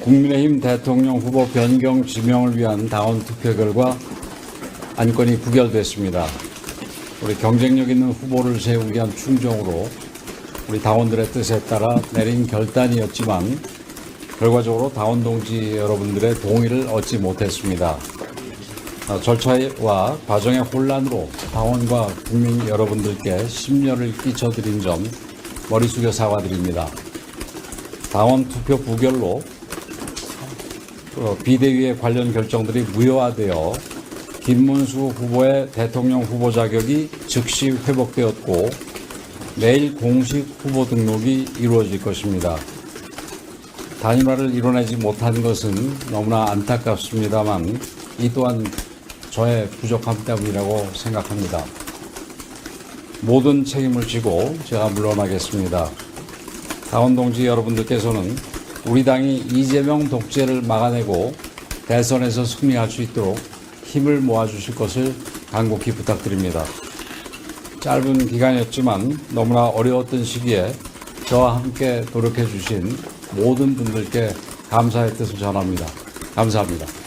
국민의힘 대통령 후보 변경 지명을 위한 당원 투표 결과 안건이 부결됐습니다. 우리 경쟁력 있는 후보를 세우기 위한 충정으로 우리 당원들의 뜻에 따라 내린 결단이었지만 결과적으로 당원 동지 여러분들의 동의를 얻지 못했습니다. 아, 절차와 과정의 혼란으로 당원과 국민 여러분들께 심려를 끼쳐드린 점 머리 숙여 사과드립니다. 당원 투표 부결로 어, 비대위의 관련 결정들이 무효화되어 김문수 후보의 대통령 후보 자격이 즉시 회복되었고 내일 공식 후보 등록이 이루어질 것입니다. 단일화를 이뤄내지 못한 것은 너무나 안타깝습니다만 이 또한 저의 부족함 때문이라고 생각합니다. 모든 책임을 지고 제가 물러나겠습니다. 당원 동지 여러분들께서는 우리 당이 이재명 독재를 막아내고 대선에서 승리할 수 있도록 힘을 모아주실 것을 간곡히 부탁드립니다. 짧은 기간이었지만 너무나 어려웠던 시기에 저와 함께 노력해 주신 모든 분들께 감사의 뜻을 전합니다. 감사합니다.